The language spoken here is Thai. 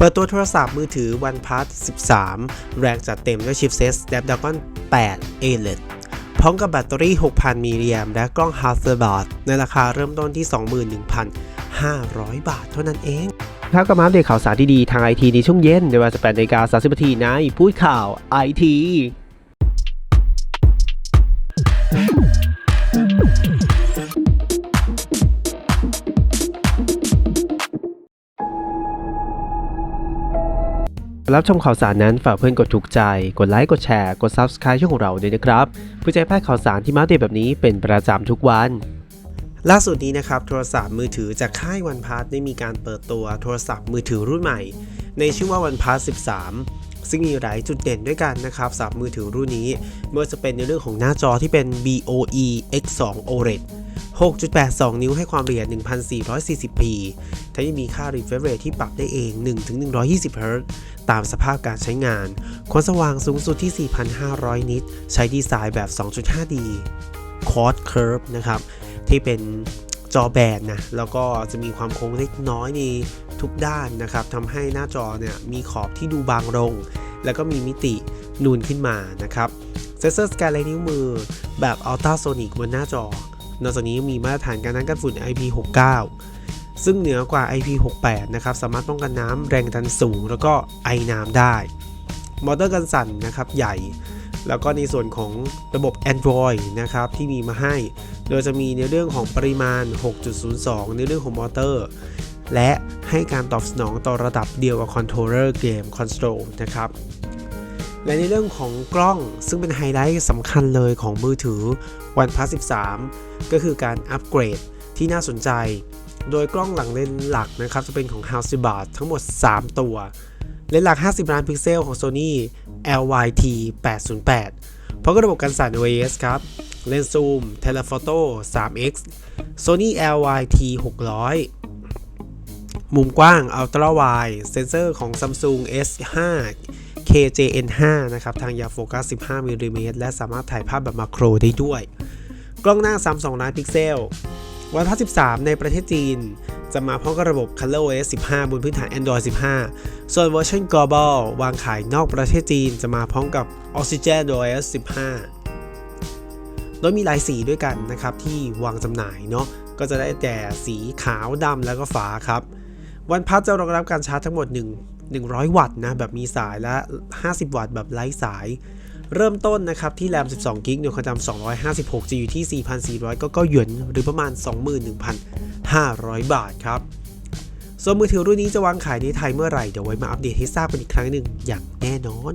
เปิดตัวโทรศัพท์มือถือ OnePlus 13 แรงจัดเต็มด้วยชิปเซต Snapdragon 8 Elite พร้อมกับแบตเตอรี่ 6,000 มิลลิแอมและกล้อง Hasselblad ในราคาเริ่มต้นที่ 21,500 บาทเท่านั้นเองครับก็มาอัปเดตข่าวสารที่ดีทางไอทีในช่วงเย็นในเวลา18นาฬิกา30นาทีในพูดข่าวไอที รับชมข่าวสารนั้นฝากเพื่อนกดถูกใจ กดไลค์กดแชร์กด Subscribe ช่องของเราด้วยนะครับเพื่อจะให้พลาดข่าวสารที่มาเดตแบบนี้เป็นประจำทุกวันล่าสุดนี้นะครับโทรศัพท์มือถือจากค่าย OnePlus ได้มีการเปิดตัวโทรศัพท์มือถือรุ่นใหม่ ในชื่อว่า OnePlus 13 ซึ่งมีหลายจุดเด่นด้วยกันนะครับสำหรับมือถือรุ่นนี้ไม่ว่าจะเป็นในเรื่องของหน้าจอที่เป็น BOE X2 OLED 6.82 นิ้วให้ความละเอียด 1440p ทั้งยังมีค่า refresh rate ที่ปรับได้เอง 1-120 Hz ตามสภาพการใช้งาน ความสว่างสูงสุดที่ 4,500 นิต ใช้ดีไซน์แบบ 2.5D Quad Curve นะครับ ที่เป็นจอแบนนะ แล้วก็จะมีความโค้งเล็กน้อยในทุกด้านนะครับทำให้หน้าจอเนี่ยมีขอบที่ดูบางลง แล้วก็มีมิตินูนขึ้นมานะครับ เซนเซอร์สแกนลายนิ้วมือแบบอัลตราโซนิกบนหน้าจอ นอกจากนี้มีมาตรฐานการกันฝุ่น IP69 ซึ่งเหนือกว่า IP68 นะครับ สามารถป้องกันน้ำแรงดันสูง แล้วก็ไอน้ำได้ มอเตอร์กันสั่นนะครับใหญ่ แล้วก็ในส่วนของระบบ Android นะครับที่มีมาให้ โดยจะมีในเรื่องของปริมาณ 6.02 ในเรื่องของมอเตอร์ และให้การตอบสนองต่อระดับเดียวกับคอนโทรลเลอร์เกมคอนโซลนะครับ และในเรื่องของกล้องซึ่งเป็นไฮไลท์สำคัญเลยของมือถือ OnePlus 13 ก็คือการอัปเกรดที่น่าสนใจ โดยกล้องหลังเลนหลักนะครับจะเป็นของ Hasselblad ทั้งหมด 3 ตัว เลนหลัก 50 ล้านพิกเซลของ Sony LYT 808พร้อมกับระบบการสั่น OIS ครับเลนส์ซูม Telephoto 3x Sony LYT 600 มุมกว้าง Ultra Wide เซนเซอร์ของ Samsung S5 KJN5 นะครับ ทางยาโฟกัส 15มิลลิเมตรและสามารถถ่ายภาพแบบมาโครได้ด้วย กล้องหน้า 32 ล้านพิกเซล วันพั13 ในประเทศจีน จะมาพร้อมกับระบบ ColorOS 15 บนพื้นฐาน Android 15 ส่วนเวอร์ชัน Global วางขายนอกประเทศจีน จะมาพร้อมกับ Oxygen OS 15 โดยมีหลายสีด้วยกันนะครับ ที่วางจำหน่ายเนาะ ก็จะได้แต่สีขาวดำแล้วก็ฟ้าครับ วันพัทจะรองรับการชาร์จทั้งหมด1 100 วัตต์นะแบบมีสายและ 50 วัตต์แบบไร้สาย เริ่มต้นนะครับที่แรม 12 กิกหน่วยความจำ256 จะอยู่ที่ 4,400 ก็ก็หยวนหรือประมาณ 21,500 บาทครับส่วนมือถือรุ่นนี้จะวางขายในไทยเมื่อไหร่ เดี๋ยวไว้มาอัปเดตให้ทราบกันอีกครั้งหนึ่งอย่างแน่นอน